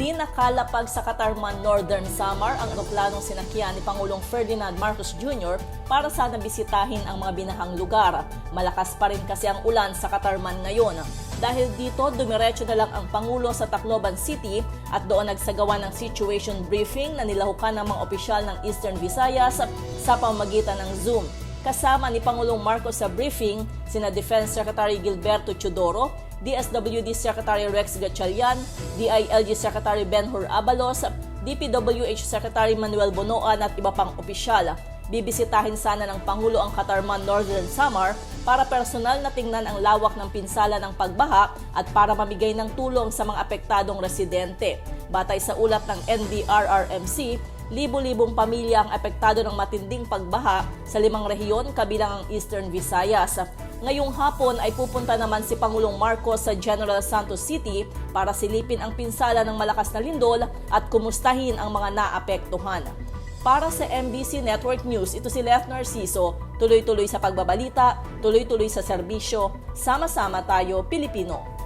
Hindi nakalapag sa Katarman Northern Samar ang eroplanong sinakyan ni Pangulong Ferdinand Marcos Jr. para sana bisitahin ang mga binahang lugar. Malakas pa rin kasi ang ulan sa Katarman ngayon. Dahil dito, dumiretso na lang ang Pangulo sa Tacloban City at doon nagsagawa ng situation briefing na nilahukan ng mga opisyal ng Eastern Visayas sa pamagitan ng Zoom. Kasama ni Pangulong Marcos sa briefing, sina Defense Secretary Gilberto Chodoro, DSWD Secretary Rex Gatchalian, DILG Secretary Benhur Abalos, DPWH Secretary Manuel Bonoan at iba pang opisyal. Bibisitahin sana ng Pangulo ang Katarman Northern Samar para personal na tingnan ang lawak ng pinsala ng pagbaha at para mamigay ng tulong sa mga apektadong residente. Batay sa ulat ng NDRRMC, libo-libong pamilya ang apektado ng matinding pagbaha sa limang rehiyon kabilang ang Eastern Visayas. Ngayong hapon ay pupunta naman si Pangulong Marcos sa General Santos City para silipin ang pinsala ng malakas na lindol at kumustahin ang mga naapektuhan. Para sa MBC Network News, ito si Leth Narciso, tuloy-tuloy sa pagbabalita, tuloy-tuloy sa serbisyo, sama-sama tayo Pilipino.